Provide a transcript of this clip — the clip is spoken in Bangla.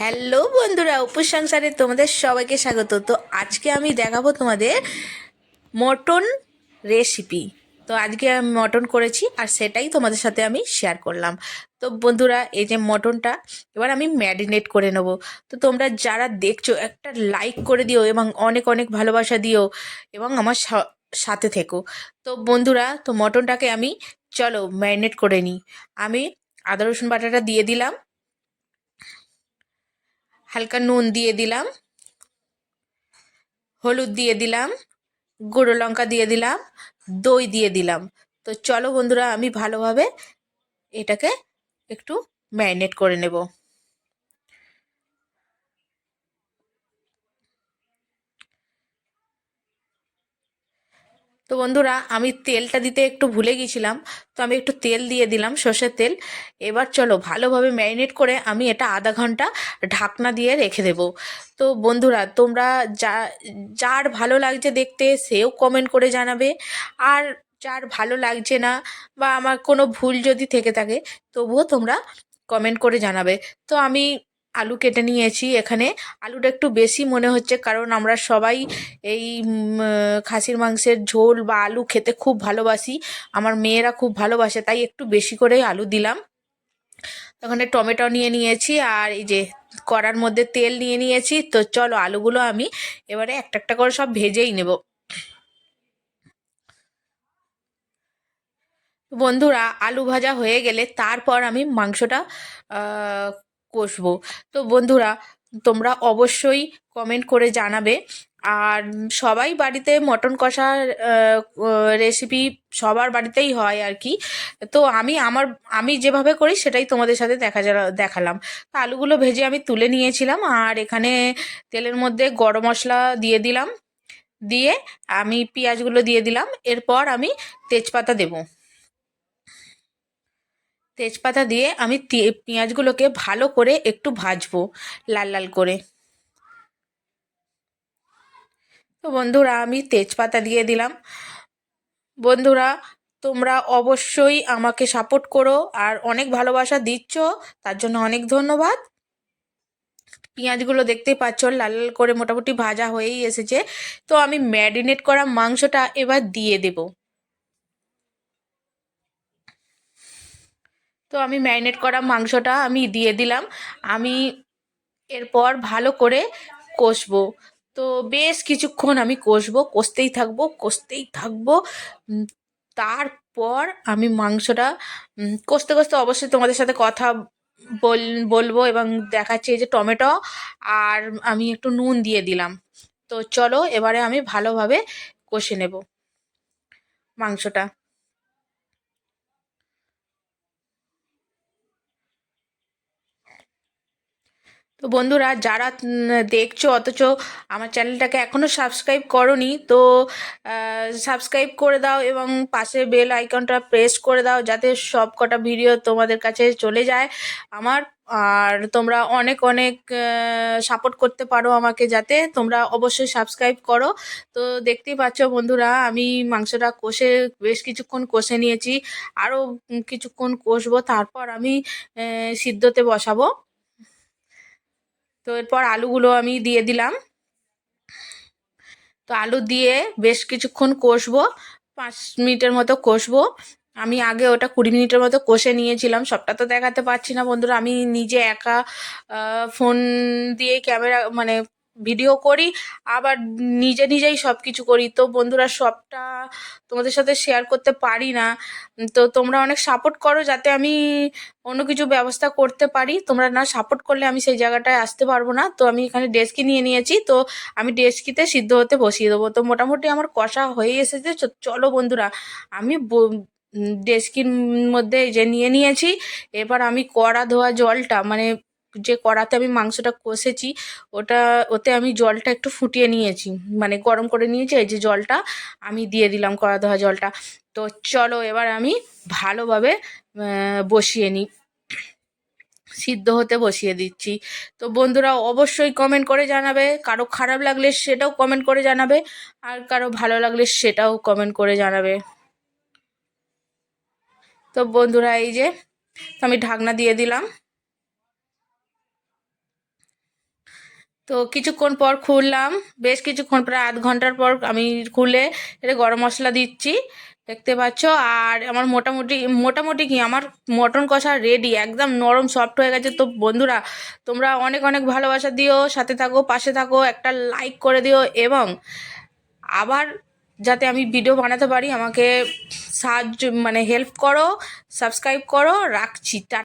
হ্যালো বন্ধুরা উপর সংসারে তোমাদের সবাইকে স্বাগত। তো আজকে আমি দেখাবো তোমাদের মটন রেসিপি তো আজকে আমি মটন করেছি আর সেটাই তোমাদের সাথে আমি শেয়ার করলাম। তো বন্ধুরা, এই যে মটনটা, এবার আমি ম্যারিনেট করে নেব। তো তোমরা যারা দেখছ, একটা লাইক করে দিও এবং অনেক অনেক ভালোবাসা দিও এবং আমার সাথে থেকো। তো বন্ধুরা, তো মটনটাকে আমি, চলো ম্যারিনেট করে নিই। আমি আদা, রসুন বাটাটা দিয়ে দিলাম। হালকা নুন দিয়ে দিলাম, হলুদ দিয়ে দিলাম, গুঁড়ো লঙ্কা দিয়ে দিলাম, দই দিয়ে দিলাম। তো চলো বন্ধুরা, আমি ভালোভাবে এটাকে একটু ম্যারিনেট করে নেব। তো বন্ধুরা, আমি তেলটা দিতে একটু ভুলে গিয়েছিলাম তো আমি একটু তেল দিয়ে দিলাম, সর্ষের তেল। এবার চলো ভালোভাবে ম্যারিনেট করে আমি এটা আধা ঘণ্টা ঢাকনা দিয়ে রেখে দেব। তো বন্ধুরা, তোমরা যা, যার ভালো লাগছে দেখতে সেও কমেন্ট করে জানাবে। আর যার ভালো লাগছে না বা আমার কোনো ভুল যদি থেকে থাকে, তবুও তোমরা কমেন্ট করে জানাবে। তো আমি আলু কেটে নিয়েছি এখানে। আলুটা একটু বেশি মনে হচ্ছে কারণ আমরা সবাই এই খাসির মাংসের ঝোল বা আলু খেতে খুব ভালোবাসি। আমার মেয়েরা খুব ভালোবাসে, তাই একটু বেশি করেই আলু দিলাম। ওখানে টমেটো নিয়ে নিয়েছি আর এই যে কড়ার মধ্যে তেল নিয়ে নিয়েছি। তো চলো আলুগুলো আমি এবারে একটা একটা করে সব ভেজেই নেব। বন্ধুরা, আলু ভাজা হয়ে গেলে তারপর আমি মাংসটা কষবো। তো বন্ধুরা, তোমরা অবশ্যই কমেন্ট করে জানাবে। আর সবাই বাড়িতে মটন কষার রেসিপি সবার বাড়িতেই হয় আর কি। তো আমি আমার, আমি যেভাবে করি সেটাই তোমাদের সাথে দেখা যা- দেখালাম। তো আলুগুলো ভেজে আমি তুলে নিয়েছিলাম আর এখানে তেলের মধ্যে গরম মশলা দিয়ে দিলাম। দিয়ে আমি পেঁয়াজগুলো দিয়ে দিলাম। এরপর আমি তেজপাতা দেবো। তেজপাতা দিয়ে আমি পেঁয়াজগুলোকে ভালো করে একটু ভাজবো, লাল লাল করে। তো বন্ধুরা, আমি তেজপাতা দিয়ে দিলাম। বন্ধুরা, তোমরা অবশ্যই আমাকে সাপোর্ট করো আর অনেক ভালোবাসা দিচ্ছ, তার জন্য অনেক ধন্যবাদ। পেঁয়াজগুলো দেখতেই পাচ্ছ, লাল লাল করে মোটামুটি ভাজা হয়েই এসেছে। তো আমি ম্যারিনেট করা মাংসটা এবার দিয়ে দেব। তো আমি ম্যারিনেট করা মাংসটা আমি দিয়ে দিলাম। আমি এরপর ভালো করে কষবো। তো বেশ কিছুক্ষণ আমি কষবো, কষতেই থাকব কষতেই থাকব। তারপর আমি মাংসটা কষতে কষতে অবশ্যই তোমাদের সাথে কথা বল, বলব এবং দেখাচ্ছি যে টমেটো আর আমি একটু নুন দিয়ে দিলাম। তো চলো এবারে আমি ভালোভাবে কষে নেব মাংসটা। তো বন্ধুরা, যারা দেখছ অথচ আমার চ্যানেলটাকে এখনও সাবস্ক্রাইব করনি, তো সাবস্ক্রাইব করে দাও এবং পাশে বেল আইকনটা প্রেস করে দাও যাতে সব কটা ভিডিও তোমাদের কাছে চলে যায়। আমার, আর তোমরা অনেক অনেক সাপোর্ট করতে পারো আমাকে যাতে তোমরা অবশ্যই সাবস্ক্রাইব করো। তো দেখতেই পাচ্ছ বন্ধুরা, আমি মাংসটা কষে বেশ কিছুক্ষণ কষে নিয়েছি। আরও কিছুক্ষণ কষবো, তারপর আমি সিদ্ধতে বসাবো। তো এরপর আলুগুলো আমি দিয়ে দিলাম। তো আলু দিয়ে বেশ কিছুক্ষণ কষবো, পাঁচ মিনিটের মতো কষবো। আমি আগে ওটা কুড়ি মিনিটের মতো কষে নিয়েছিলাম, সবটা তো দেখাতে পারছি না বন্ধুরা। আমি নিজে একা ফোন দিয়ে ক্যামেরা মানে ভিডিও করি, আবার নিজে নিজেই সব কিছু করি। তো বন্ধুরা, সবটা তোমাদের সাথে শেয়ার করতে পারি না। তো তোমরা অনেক সাপোর্ট করো যাতে আমি অন্য কিছু ব্যবস্থা করতে পারি। তোমরা না সাপোর্ট করলে আমি সেই জায়গাটায় আসতে পারব না। তো আমি এখানে ডেস্কি নিয়ে নিয়েছি। তো আমি ডেস্কিতে সিদ্ধ হতে বসিয়ে দেবো। তো মোটামুটি আমার কষা হয়ে এসেছে। চলো বন্ধুরা, আমি ডেস্কির মধ্যে যে নিয়ে নিয়েছি। এবার আমি কড়া ধোয়া জলটা মানে যে কড়াতে আমি মাংসটা কষেছি, ওটা, ওতে আমি জলটা একটু ফুটিয়ে নিয়েছি। মানে গরম করে নিয়েছি, এই যে জলটা আমি দিয়ে দিলাম কড়া ধোয়া জলটা। তো চলো এবার আমি ভালোভাবে বসিয়ে নিই। সিদ্ধ হতে বসিয়ে দিচ্ছি। তো বন্ধুরা অবশ্যই কমেন্ট করে জানাবে, কারও খারাপ লাগলে সেটাও কমেন্ট করে জানাবে, আর কারও ভালো লাগলে সেটাও কমেন্ট করে জানাবে। তো বন্ধুরা এই যে আমি ঢাকনা দিয়ে দিলাম। তো কিছুক্ষণ পর খুললাম। বেশ কিছুক্ষণ, প্রায় আধ ঘণ্টার পর আমি খুলে এটা গরম মশলা দিচ্ছি। দেখতে পাচ্ছ? আর আমার মোটামুটি মোটামুটি কি, আমার মটন কষা রেডি একদম নরম সফট হয়ে গেছে। তো বন্ধুরা, তোমরা অনেক অনেক ভালোবাসা দিও, সাথে থাকো, পাশে থাকো, একটা লাইক করে দিও এবং আবার যাতে আমি ভিডিও বানাতে পারি, আমাকে সাহায্য মানে হেল্প করো সাবস্ক্রাইব করো, রাখছি।